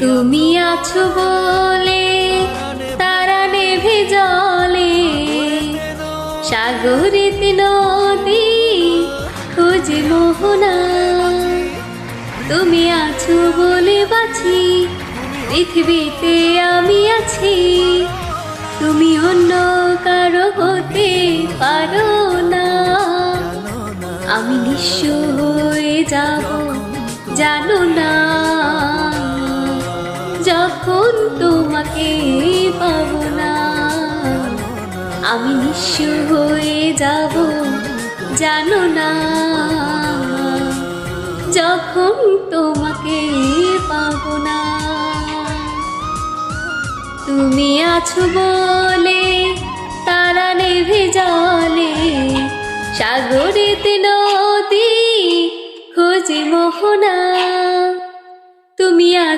তুমি আছো বলে, তারা নেভে জলে। সাগরিত নদী, খুঁজে মোহনা। তুমি আছো বলে বাঁচি, পৃথিবীতে আমি আছি। তুমি অন্য কারও হতে পারো না। আমি নিঃস্ব হয়ে যাব, জানো না। যখন তোমাকে পাবো না। আমি নিঃস্ব হয়ে যাব, জানো না। যখন তোমাকে পাব না। তুমি আছো বলে, তারা নেভে জলে। সাগরিত নদী, খোঁজে মোহনা। তুমি আছো